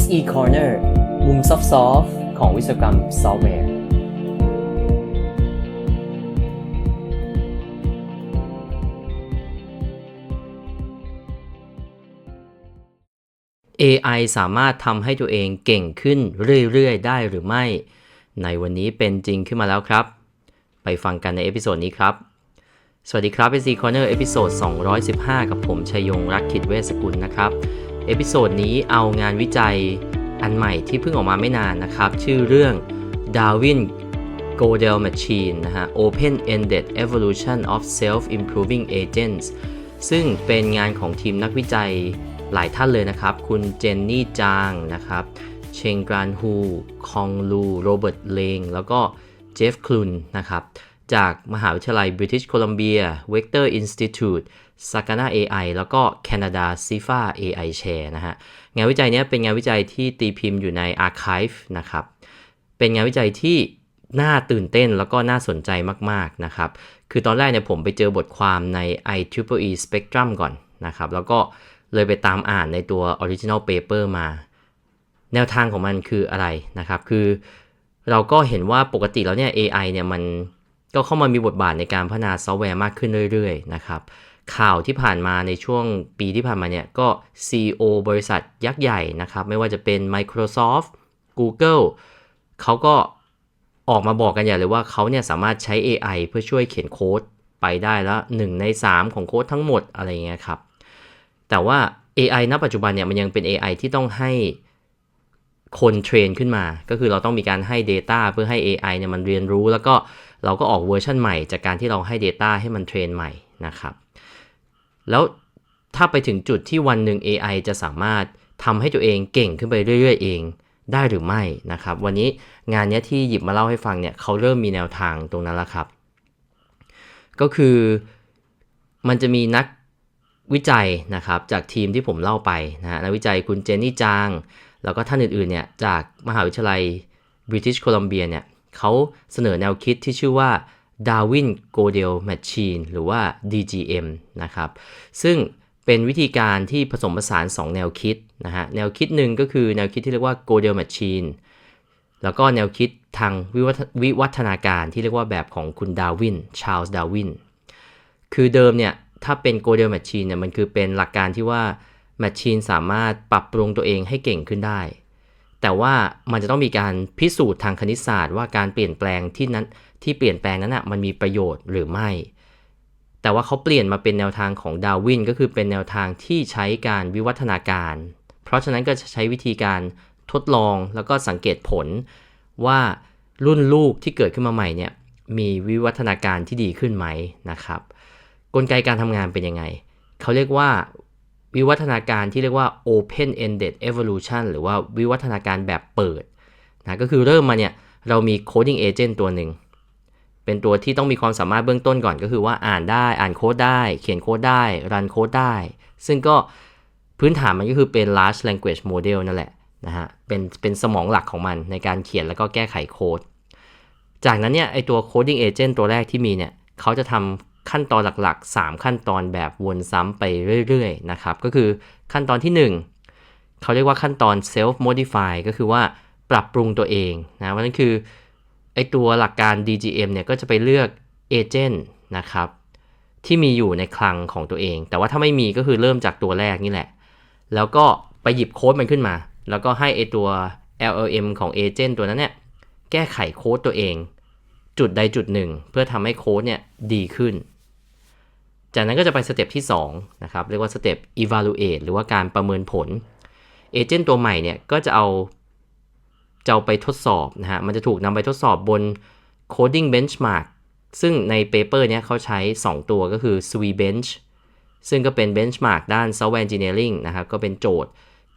SE Corner มุมซอฟต์ของวิศวกรรมซอฟต์แวร์ AI สามารถทำให้ตัวเองเก่งขึ้นเรื่อย ๆ ได้หรือไม่ ในวันนี้เป็นจริงขึ้นมาแล้วครับ ไปฟังกันในเอพิโซดนี้ครับ สวัสดีครับ SC Corner เอพิโซด215 กับผมชัยยงรักขิดเวสกุลนะครับ เอพิโซดนี้เอางานวิจัยอันใหม่ที่เพิ่งออกมาไม่นานนะครับ ชื่อเรื่อง Darwin Godel Machine นะฮะ Open-ended Evolution of Self-Improving Agents ซึ่งเป็นงานของทีมนักวิจัยหลายท่านเลยนะครับ คุณเจนนี่จางนะครับ เชงกรานฮู คองลู โรเบิร์ตเลง แล้วก็เจฟคลุนนะครับ จากมหาวิทยาลัย British Columbia Vector Institute Sakana AI แล้วก็ Canada CIFA AI Chair นะฮะ งานวิจัยนี้เป็นงานวิจัยที่ตีพิมพ์อยู่ใน Archive นะครับ เป็นงานวิจัยที่น่าตื่นเต้นแล้วก็น่าสนใจมาก ๆ นะครับ คือตอนแรกเนี่ยผมไปเจอบทความใน IEEE Spectrum ก่อนนะครับ แล้วก็เลยไปตามอ่านในตัว Original Paper มา แนวทางของมันคืออะไรนะครับ คือเราก็เห็นว่าปกติแล้วเนี่ย AI เนี่ยมัน ก็เข้ามามีบทบาทในการพัฒนาซอฟต์แวร์มากขึ้นเรื่อยๆนะครับข่าวที่ผ่านมาในช่วงปีที่ผ่านมาเนี่ยก็ CEO บริษัทยักษ์ใหญ่นะครับ ไม่ว่าจะเป็น Microsoft Google เขาก็ออกมาบอกกันอย่างเลยว่าเขาเนี่ยสามารถใช้ AI เพื่อช่วยเขียนโค้ดไปได้แล้ว 1 ใน 3 ของโค้ดทั้งหมดอะไรเงี้ยครับ แต่ว่า AI ณ ปัจจุบันเนี่ยมันยังเป็น AI ที่ต้องให้คนเทรนขึ้นมา ก็คือเราต้องมีการให้ Data เพื่อให้ AI เนี่ยมันเรียนรู้แล้วก็ เราก็ออกเวอร์ชันใหม่จากการที่เราให้ Data ให้มันเทรนใหม่นะครับ แล้วถ้าไปถึงจุดที่วันหนึ่ง AI จะสามารถทำให้ตัวเองเก่งขึ้นไปเรื่อย ๆ เองได้หรือไม่นะครับ วันนี้งานนี้ที่หยิบมาเล่าให้ฟังเนี่ยเขาเริ่มมีแนวทางตรงนั้นแล้วครับ ก็คือมันจะมีนักวิจัยนะครับจากทีมที่ผมเล่าไปนะฮะนักวิจัยคุณเจนนี่จาง แล้วก็ท่านอื่นๆเนี่ยจากมหาวิทยาลัย British Columbia เนี่ย เขาเสนอแนวคิดที่ชื่อว่า Darwin Godel Machine หรือว่า DGM นะครับ ซึ่งเป็นวิธีการที่ผสมผสาน 2 แนวคิดนะฮะ แนวคิดหนึ่งก็คือแนวคิดที่เรียกว่า Godel Machine แล้วก็แนวคิดทางวิวัฒนาการที่เรียกว่าแบบของคุณดาวิน ชาร์ลส์ดาวิน คือเดิมเนี่ย ถ้าเป็น Godel Machine เนี่ย มันคือเป็นหลักการที่ว่า Machine สามารถปรับปรุงตัวเองให้เก่งขึ้นได้ แต่ว่ามันจะต้องมีการพิสูจน์ทางคณิตศาสตร์ ว่าการเปลี่ยนแปลงที่นั้นที่เปลี่ยนแปลงนั้นนะมันมีประโยชน์หรือไม่ แต่ว่าเขาเปลี่ยนมาเป็นแนวทางของดาวินก็คือเป็นแนวทางที่ใช้การวิวัฒนาการ เพราะฉะนั้นก็จะใช้วิธีการทดลองแล้วก็สังเกตผลว่ารุ่นลูกที่เกิดขึ้นมาใหม่เนี่ยมีวิวัฒนาการที่ดีขึ้นไหมนะครับ กลไกการทำงานเป็นยังไง เขาเรียกว่า วิวัฒนาการที่เรียกว่า open ended evolution หรือว่าวิวัฒนาการแบบเปิดนะก็คือเริ่มมาเนี่ยเรามี coding agent ตัวหนึ่ง เป็นตัวที่ต้องมีความสามารถเบื้องต้นก่อนก็คือว่าอ่านได้อ่านโค้ดได้ เขียนโค้ดได้รันโค้ดได้ ซึ่งก็พื้นฐานมันก็คือเป็น large language model นั่นแหละนะฮะเป็นเป็นสมองหลักของมันในการเขียนแล้วก็แก้ไขโค้ด จากนั้นเนี่ยไอตัว coding agent ตัวแรกที่มีเนี่ยเขาจะทำ ขั้นตอนหลักๆ 3 ขั้นตอนแบบวนซ้ำไปเรื่อยๆนะครับก็คือขั้นตอนที่ 1 เขาเรียกว่าขั้นตอน self modify ก็คือว่าปรับปรุงตัวเองนะวันนั้นคือไอตัวหลักการ DGM เนี่ยก็จะไปเลือกเอเจนต์นะครับที่มีอยู่ในคลังของตัวเอง แต่ว่าถ้าไม่มีก็คือเริ่มจากตัวแรกนี่แหละ แล้วก็ไปหยิบโค้ดมันขึ้นมา แล้วก็ให้ไอตัว LLM ของเอเจนต์ตัวนั้นเนี่ยแก้ไขโค้ดตัวเอง จุดใดจุดหนึ่ง เพื่อทำให้โค้ดเนี่ยดีขึ้น จากนั้นก็จะไปสเต็ปที่2นะครับเรียกว่าสเต็ป evaluate หรือว่าการประเมินผลเอเจนต์ตัวใหม่เนี่ยก็จะเอาจะเอาไปทดสอบนะฮะมันจะถูกนำไปทดสอบบน coding benchmark ซึ่งในเปเปอร์นี้เขาใช้ 2 ตัวก็คือ SweBench ซึ่งก็เป็น benchmark ด้าน software engineering นะครับก็เป็นโจทย์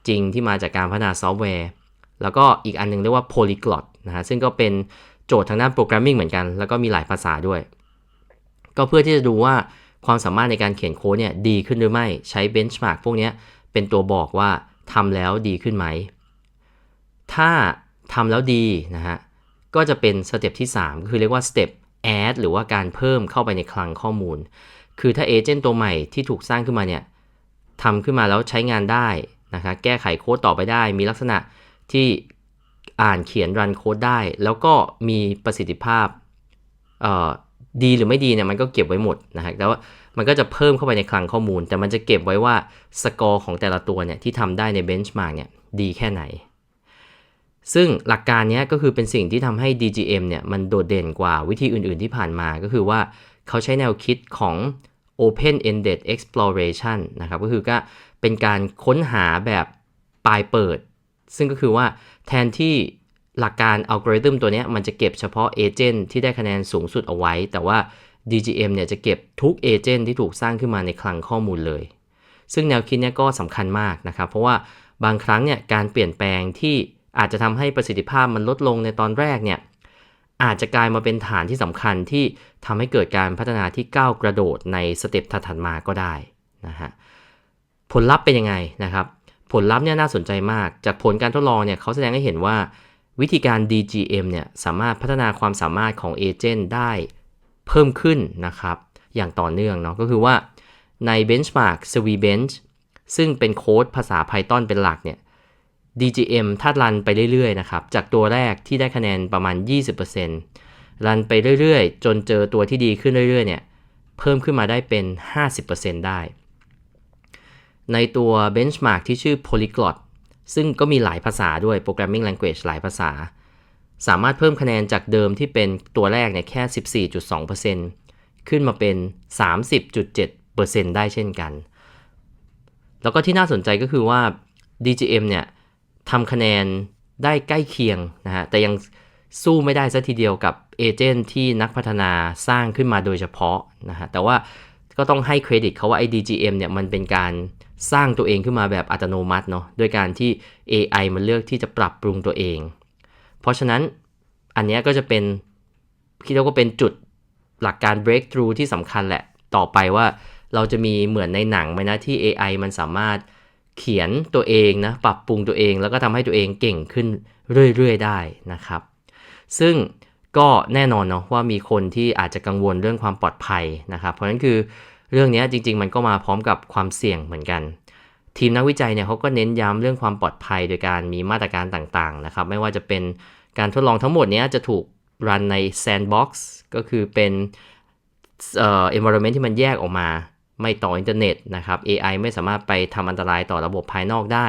จริงที่มาจากการพัฒนาซอฟต์แวร์ แล้วก็อีกอันนึงเรียกว่า Polyglot นะฮะซึ่งก็เป็นโจทย์ทางด้านโปรแกรมมิ่งเหมือนกัน แล้วก็มีหลายภาษาด้วย ก็เพื่อที่จะดูว่า ความสามารถในการเขียนโค้ดเนี่ยดีขึ้นหรือไม่ใช้ benchmark พวกนี้เป็นตัวบอกว่าทำแล้วดีขึ้นไหม ถ้าทำแล้วดีนะฮะก็จะเป็นสเต็ปที่3ก็คือเรียกว่าสเต็ป add หรือว่าการเพิ่มเข้าไปในคลังข้อมูล คือถ้าเอเจนต์ตัวใหม่ที่ถูกสร้างขึ้นมาเนี่ยทำขึ้นมาแล้วใช้งานได้นะครับแก้ไขโค้ดต่อไปได้ มีลักษณะที่อ่านเขียนรันโค้ดได้ แล้วก็มีประสิทธิภาพ ดีหรือไม่ดีเนี่ยมันก็เก็บไว้หมดนะฮะแต่ว่ามันก็จะเพิ่มเข้าไปในคลังข้อมูล แต่มันจะเก็บไว้ว่าสกอร์ของแต่ละตัวเนี่ยที่ทำได้ในเบนช์มาร์กเนี่ยดีแค่ไหน ซึ่งหลักการนี้ก็คือเป็นสิ่งที่ทำให้ DGM เนี่ยมันโดดเด่นกว่าวิธีอื่นๆที่ผ่านมาก็คือว่าเขาใช้แนวคิดของ Open Ended Exploration นะครับก็คือก็เป็นการค้นหาแบบปลายเปิด ซึ่งก็คือว่าแทนที่ หลักการอัลกอริทึมตัวนี้มันจะเก็บเฉพาะเอเจนต์ที่ได้คะแนนสูงสุดเอาไว้ แต่ว่า DGM เนี่ยจะเก็บทุกเอเจนต์ที่ถูกสร้างขึ้นมาในคลังข้อมูลเลย ซึ่งแนวคิดนี้ก็สำคัญมากนะครับ เพราะว่าบางครั้งเนี่ยการเปลี่ยนแปลงที่อาจจะทำให้ประสิทธิภาพมันลดลงในตอนแรกเนี่ยอาจจะกลายมาเป็นฐานที่สำคัญที่ทำให้เกิดการพัฒนาที่ก้าวกระโดดในสเต็ปถัดๆมาก็ได้นะฮะผลลัพธ์เป็นยังไงนะครับ ผลลัพธ์เนี่ยน่าสนใจมาก จากผลการทดลองเนี่ยเขาแสดงให้เห็นว่า วิธีการ DGM เนี่ยสามารถพัฒนาความสามารถของเอเจนต์ได้เพิ่มขึ้นนะครับ อย่างต่อเนื่องเนาะก็คือว่าใน Benchmark s w e Bench ซึ่งเป็นโค้ดภาษา Python เป็นหลักเนี่ย DGM ถ้ารันไปเรื่อยๆนะครับ จากตัวแรกที่ได้คะแนนประมาณ 20%รันไปเรื่อยๆ จนเจอตัวที่ดีขึ้นเรื่อยๆเนี่ยเพิ่มขึ้นมาได้เป็น 50%ได้ ในตัว benchmark ที่ชื่อ polyglot ซึ่งก็มีหลายภาษาด้วย programming language หลายภาษา สามารถเพิ่มคะแนนจากเดิมที่เป็นตัวแรกเนี่ยแค่ 14.2%ขึ้นมาเป็น 30.7%ได้เช่นกัน แล้วก็ที่น่าสนใจก็คือว่า DGM เนี่ยทำคะแนนได้ใกล้เคียงนะฮะ แต่ยังสู้ไม่ได้ซะทีเดียวกับเอเจนต์ที่นักพัฒนาสร้างขึ้นมาโดยเฉพาะนะฮะ แต่ว่าก็ต้องให้เครดิตเขาว่าไอ้ DGM เนี่ยมันเป็นการ สร้างตัวเองขึ้นมาแบบอัตโนมัติเนาะโดยการที่ AI มันเลือกที่จะปรับปรุงตัวเอง เพราะฉะนั้นอันนี้ก็จะเป็นคิดว่าก็เป็นจุดหลักการ breakthrough ที่สำคัญแหละต่อไปว่าเราจะมีเหมือนในหนังไหมนะที่ AI มันสามารถเขียนตัวเองนะปรับปรุงตัวเองแล้วก็ทำให้ตัวเองเก่งขึ้นเรื่อย ๆ ได้นะครับ ซึ่งก็แน่นอนเนาะว่ามีคนที่อาจจะกังวลเรื่องความปลอดภัยนะครับ เพราะฉะนั้นคือ เรื่องนี้จริง ๆ มันก็มาพร้อมกับความเสี่ยงเหมือนกัน ทีมนักวิจัยเนี่ยเขาก็เน้นย้ำเรื่องความปลอดภัยโดยการมีมาตรการต่างๆนะครับ ไม่ว่าจะเป็นการทดลองทั้งหมดนี้จะถูกรันใน sandbox ก็คือเป็นเอ่อ environment ที่มันแยกออกมา ไม่ต่ออินเทอร์เน็ตนะครับ AI ไม่สามารถไปทำอันตรายต่อระบบภายนอกได้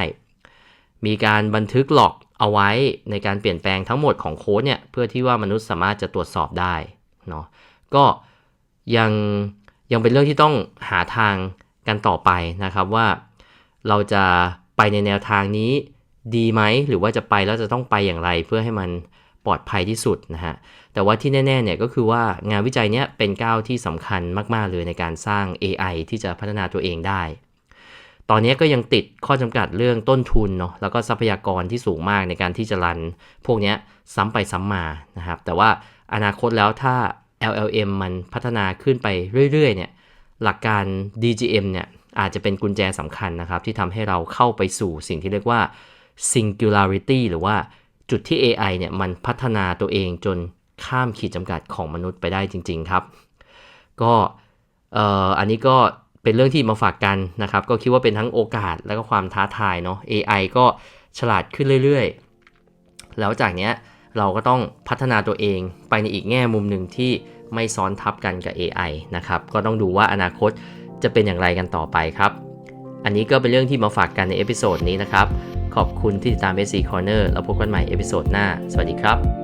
มีการบันทึกหลอกเอาไว้ในการเปลี่ยนแปลงทั้งหมดของโค้ดเนี่ยเพื่อที่ว่ามนุษย์สามารถจะตรวจสอบได้เนาะก็ยัง ยังเป็นเรื่องที่ต้องหาทางกันต่อไปนะครับว่าเราจะไปในแนวทางนี้ดีไหมหรือว่าจะไปแล้วจะต้องไปอย่างไรเพื่อให้มันปลอดภัยที่สุดนะฮะแต่ว่าที่แน่ๆเนี่ยก็คือว่างานวิจัยเนี้ยเป็นก้าวที่สำคัญมากๆเลยในการสร้าง AI ที่จะพัฒนาตัวเองได้ ตอนนี้ก็ยังติดข้อจำกัดเรื่องต้นทุนเนาะแล้วก็ทรัพยากรที่สูงมากในการที่จะรัน พวกนี้ซ้ำไปซ้ำมานะครับแต่ว่าอนาคตแล้วถ้า LLM มันพัฒนาขึ้นไปเรื่อยๆเนี่ยหลักการ DGM เนี่ยอาจจะเป็นกุญแจสำคัญนะครับ ที่ทำให้เราเข้าไปสู่สิ่งที่เรียกว่า singularity หรือว่าจุดที่ AI เนี่ยมันพัฒนาตัวเองจนข้ามขีดจำกัดของมนุษย์ไปได้จริง ๆ ครับ ก็เอ่ออันนี้ก็เป็นเรื่องที่มาฝากกันนะครับ ก็คิดว่าเป็นทั้งโอกาสและก็ความท้าทายเนาะ AI ก็ฉลาดขึ้นเรื่อย ๆ แล้วจากเนี้ย เราก็ต้องพัฒนาตัวเองไปในอีกแง่มุมหนึ่งที่ไม่ซ้อนทับกันกับ AI นะครับ ก็ต้องดูว่าอนาคตจะเป็นอย่างไรกันต่อไปครับ อันนี้ก็เป็นเรื่องที่มาฝากกันในเอพิโซดนี้นะครับ ขอบคุณที่ติดตาม SC Corner แล้วพบกันใหม่เอพิโซดหน้า สวัสดีครับ